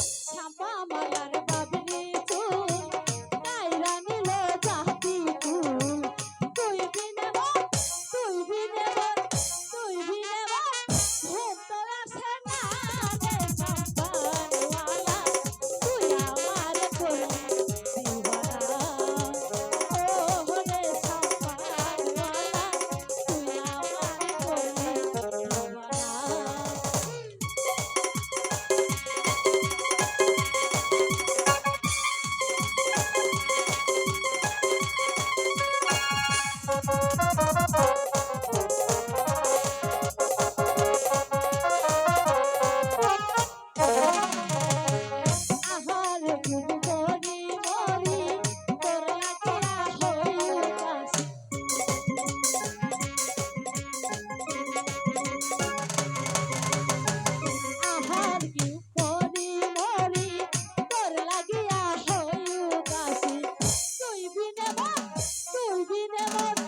ছাপা মালার তুই বিনে